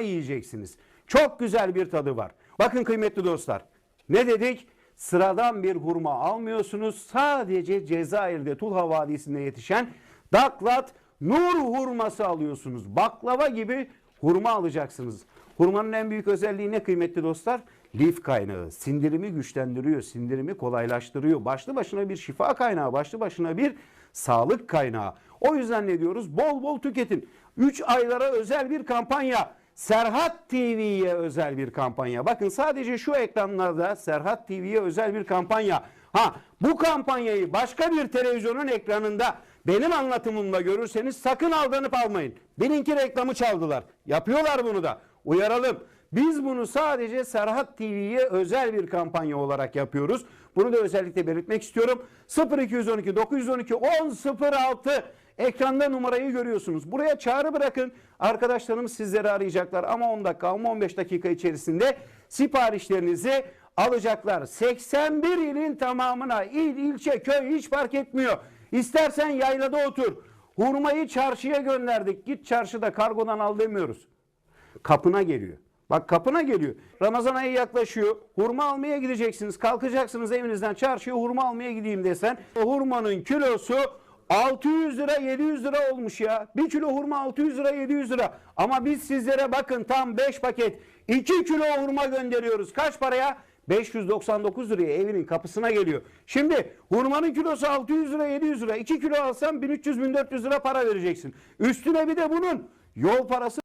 yiyeceksiniz. Çok güzel bir tadı var. Bakın kıymetli dostlar. Ne dedik? Sıradan bir hurma almıyorsunuz. Sadece Cezayir'de Tulha Vadisi'nde yetişen Daklat Nur hurması alıyorsunuz. Baklava gibi hurma alacaksınız. Hurmanın en büyük özelliği ne kıymetli dostlar? Lif kaynağı. Sindirimi güçlendiriyor, sindirimi kolaylaştırıyor. Başlı başına bir şifa kaynağı, başlı başına bir sağlık kaynağı. O yüzden ne diyoruz? Bol bol tüketin. 3 aylara özel bir kampanya. Serhat TV'ye özel bir kampanya. Bakın sadece şu ekranlarda Serhat TV'ye özel bir kampanya. Ha bu kampanyayı başka bir televizyonun ekranında benim anlatımımla görürseniz sakın aldanıp almayın. Benimki reklamı çaldılar. Yapıyorlar bunu da. Uyaralım. Biz bunu sadece Serhat TV'ye özel bir kampanya olarak yapıyoruz. Bunu da özellikle belirtmek istiyorum. 0212 912 1006 ekranda numarayı görüyorsunuz. Buraya çağrı bırakın. Arkadaşlarımız sizleri arayacaklar ama 10 dakika ama 15 dakika içerisinde siparişlerinizi alacaklar. 81 ilin tamamına il, ilçe, köy hiç fark etmiyor. İstersen yaylada otur. Hurmayı çarşıya gönderdik. Git çarşıda kargodan al demiyoruz kapına geliyor. Bak kapına geliyor. Ramazan ayı yaklaşıyor. Hurma almaya gideceksiniz. Kalkacaksınız evinizden çarşıya hurma almaya gideyim desen. O hurmanın kilosu 600 lira 700 lira olmuş ya. Bir kilo hurma 600 lira 700 lira. Ama biz sizlere bakın tam 5 paket 2 kilo hurma gönderiyoruz. Kaç paraya? 599 liraya evinin kapısına geliyor. Şimdi hurmanın kilosu 600 lira 700 lira. 2 kilo alsan 1300-1400 lira para vereceksin. Üstüne bir de bunun yol parası